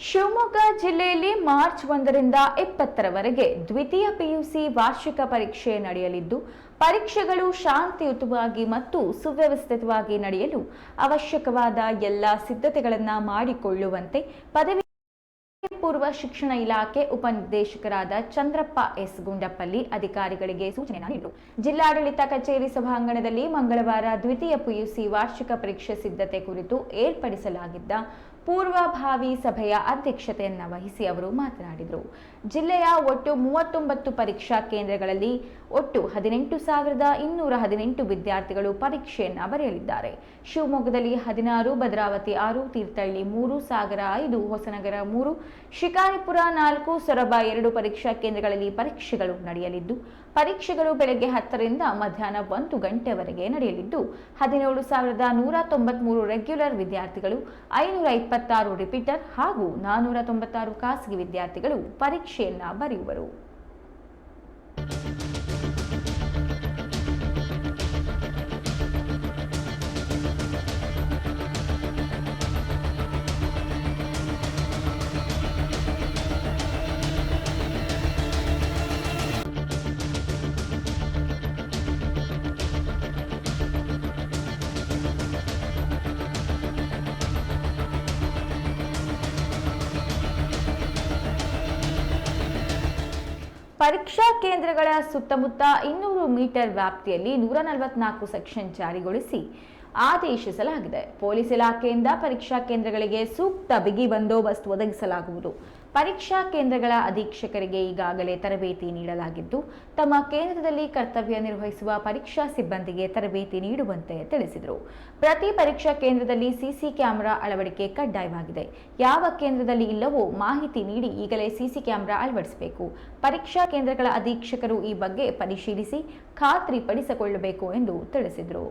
ಶಿವಮೊಗ್ಗ ಜಿಲ್ಲೆಯಲ್ಲಿ ಮಾರ್ಚ್ ಒಂದರಿಂದ ಇಪ್ಪತ್ತರವರೆಗೆ ದ್ವಿತೀಯ ಪಿಯುಸಿ ವಾರ್ಷಿಕ ಪರೀಕ್ಷೆ ನಡೆಯಲಿದ್ದು, ಪರೀಕ್ಷೆಗಳು ಶಾಂತಿಯುತವಾಗಿ ಮತ್ತು ಸುವ್ಯವಸ್ಥಿತವಾಗಿ ನಡೆಯಲು ಅವಶ್ಯಕವಾದ ಎಲ್ಲ ಸಿದ್ಧತೆಗಳನ್ನು ಮಾಡಿಕೊಳ್ಳುವಂತೆ ಪದವಿ ಪೂರ್ವ ಶಿಕ್ಷಣ ಇಲಾಖೆ ಉಪನಿರ್ದೇಶಕರಾದ ಚಂದ್ರಪ್ಪ ಎಸ್ ಗುಂಡಪ್ಪಲ್ಲಿ ಅಧಿಕಾರಿಗಳಿಗೆ ಸೂಚನೆ ನೀಡಿದರು. ಜಿಲ್ಲಾಡಳಿತ ಕಚೇರಿ ಸಭಾಂಗಣದಲ್ಲಿ ಮಂಗಳವಾರ ದ್ವಿತೀಯ ಪಿಯುಸಿ ವಾರ್ಷಿಕ ಪರೀಕ್ಷೆ ಸಿದ್ಧತೆ ಕುರಿತು ಏರ್ಪಡಿಸಲಾಗಿದ್ದ ಪೂರ್ವಭಾವಿ ಸಭೆಯ ಅಧ್ಯಕ್ಷತೆಯನ್ನು ವಹಿಸಿ ಅವರು ಮಾತನಾಡಿದರು. ಜಿಲ್ಲೆಯ ಒಟ್ಟು ಮೂವತ್ತೊಂಬತ್ತು ಪರೀಕ್ಷಾ ಕೇಂದ್ರಗಳಲ್ಲಿ ಒಟ್ಟು ಹದಿನೆಂಟು ಸಾವಿರದ ಇನ್ನೂರ ಹದಿನೆಂಟು ವಿದ್ಯಾರ್ಥಿಗಳು ಪರೀಕ್ಷೆಯನ್ನು ಬರೆಯಲಿದ್ದಾರೆ. ಶಿವಮೊಗ್ಗದಲ್ಲಿ ಹದಿನಾರು, ಭದ್ರಾವತಿ ಆರು, ತೀರ್ಥಹಳ್ಳಿ ಮೂರು, ಸಾಗರ ಐದು, ಹೊಸನಗರ ಮೂರು, ಶಿಕಾರಿಪುರ ನಾಲ್ಕು, ಸೊರಬ ಎರಡು ಪರೀಕ್ಷಾ ಕೇಂದ್ರಗಳಲ್ಲಿ ಪರೀಕ್ಷೆಗಳು ನಡೆಯಲಿದ್ದು, ಪರೀಕ್ಷೆಗಳು ಬೆಳಗ್ಗೆ ಹತ್ತರಿಂದ ಮಧ್ಯಾಹ್ನ ಒಂದು ಗಂಟೆವರೆಗೆ ನಡೆಯಲಿದ್ದು, ಹದಿನೇಳು ಸಾವಿರದ ನೂರ ತೊಂಬತ್ಮೂರು ರೆಗ್ಯುಲರ್ ವಿದ್ಯಾರ್ಥಿಗಳು, ಐನೂರ ಇಪ್ಪತ್ತಾರು ರಿಪೀಟರ್ ಹಾಗೂ ನಾನ್ನೂರ ತೊಂಬತ್ತಾರು ಖಾಸಗಿ ವಿದ್ಯಾರ್ಥಿಗಳು ಪರೀಕ್ಷೆಯನ್ನ ಬರೆಯುವರು. ಪರೀಕ್ಷಾ ಕೇಂದ್ರಗಳ ಸುತ್ತಮುತ್ತ ಇನ್ನೂರು ಮೀಟರ್ ವ್ಯಾಪ್ತಿಯಲ್ಲಿ ನೂರ ನಲವತ್ನಾಲ್ಕು ಸೆಕ್ಷನ್ ಜಾರಿಗೊಳಿಸಿ ಆದೇಶಿಸಲಾಗಿದೆ. ಪೊಲೀಸ್ ಇಲಾಖೆಯಿಂದ ಪರೀಕ್ಷಾ ಕೇಂದ್ರಗಳಿಗೆ ಸೂಕ್ತ ಬಿಗಿ ಬಂದೋಬಸ್ತ್ ಒದಗಿಸಲಾಗುವುದು. ಪರೀಕ್ಷಾ ಕೇಂದ್ರಗಳ ಅಧೀಕ್ಷಕರಿಗೆ ಈಗಾಗಲೇ ತರಬೇತಿ ನೀಡಲಾಗಿದ್ದು, ತಮ್ಮ ಕೇಂದ್ರದಲ್ಲಿ ಕರ್ತವ್ಯ ನಿರ್ವಹಿಸುವ ಪರೀಕ್ಷಾ ಸಿಬ್ಬಂದಿಗೆ ತರಬೇತಿ ನೀಡುವಂತೆ ತಿಳಿಸಿದರು. ಪ್ರತಿ ಪರೀಕ್ಷಾ ಕೇಂದ್ರದಲ್ಲಿ ಸಿಸಿ ಕ್ಯಾಮೆರಾ ಅಳವಡಿಕೆ ಕಡ್ಡಾಯವಾಗಿದೆ. ಯಾವ ಕೇಂದ್ರದಲ್ಲಿ ಇಲ್ಲವೋ ಮಾಹಿತಿ ನೀಡಿ ಈಗಲೇ ಸಿಸಿ ಕ್ಯಾಮೆರಾ ಅಳವಡಿಸಬೇಕು. ಪರೀಕ್ಷಾ ಕೇಂದ್ರಗಳ ಅಧೀಕ್ಷಕರು ಈ ಬಗ್ಗೆ ಪರಿಶೀಲಿಸಿ ಖಾತ್ರಿಪಡಿಸಿಕೊಳ್ಳಬೇಕು ಎಂದು ತಿಳಿಸಿದರು.